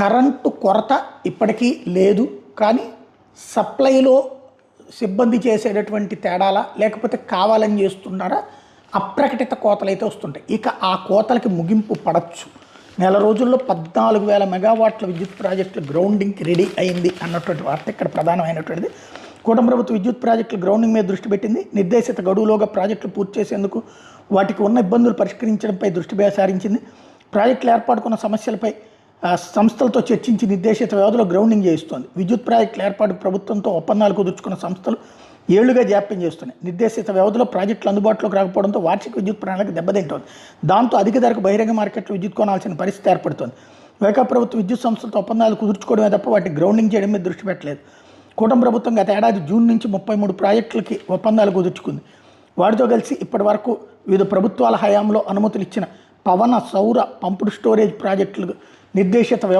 Current కొరత ఇప్పటికీ లేదు. కానీ సప్లైలో సిబ్బంది చేసేటటువంటి తేడాలా లేకపోతే కావాలని చేస్తున్నారా? అప్రకటిత కోతలు అయితే వస్తుంటాయి. ఇక ఆ కోతలకి ముగింపు పడచ్చు. నెల రోజుల్లో పద్నాలుగు వేల మెగావాట్ల విద్యుత్ ప్రాజెక్టులు గ్రౌండింగ్కి రెడీ అయింది అన్నటువంటి వార్త ఇక్కడ ప్రధానమైనటువంటిది. కూటమి ప్రభుత్వ విద్యుత్ ప్రాజెక్టులు గ్రౌండింగ్ మీద దృష్టి పెట్టింది. నిర్దేశిత గడువులోగా ప్రాజెక్టులు పూర్తి చేసేందుకు వాటికి ఉన్న ఇబ్బందులు పరిష్కరించడంపై దృష్టి సారించింది ప్రాజెక్టులు ఏర్పాటుకున్న సమస్యలపై సంస్థలతో చర్చించి నిర్దేశిత వ్యవధిలో గ్రౌండింగ్ చేయిస్తోంది. విద్యుత్ ప్రాజెక్టుల ఏర్పాటు ప్రభుత్వంతో ఒప్పందాలు కుదుర్చుకున్న సంస్థలు ఏళ్ళుగా జాప్యం చేస్తున్నాయి. నిర్దేశిత వ్యవధిలో ప్రాజెక్టులు అందుబాటులోకి రాకపోవడంతో వార్షిక విద్యుత్ ప్రణాళిక దెబ్బతింటోంది. దాంతో అధిక ధరకు బహిరంగ మార్కెట్లో విద్యుత్ కొనాల్సిన పరిస్థితి ఏర్పడుతోంది. వైకా ప్రభుత్వ విద్యుత్ సంస్థలతో ఒప్పందాలు కుదుర్చుకోవడమే తప్ప వాటిని గ్రౌండింగ్ చేయడం మీద దృష్టి పెట్టలేదు. కూటమి ప్రభుత్వం గత ఏడాది జూన్ నుంచి ముప్పై మూడు ప్రాజెక్టులకి ఒప్పందాలు కుదుర్చుకుంది. వాటితో కలిసి ఇప్పటి వరకు వివిధ ప్రభుత్వాల హయాంలో అనుమతులు ఇచ్చిన పవన సౌర పంపుడు స్టోరేజ్ ప్రాజెక్టులకు నిర్దేశిత వ్యవ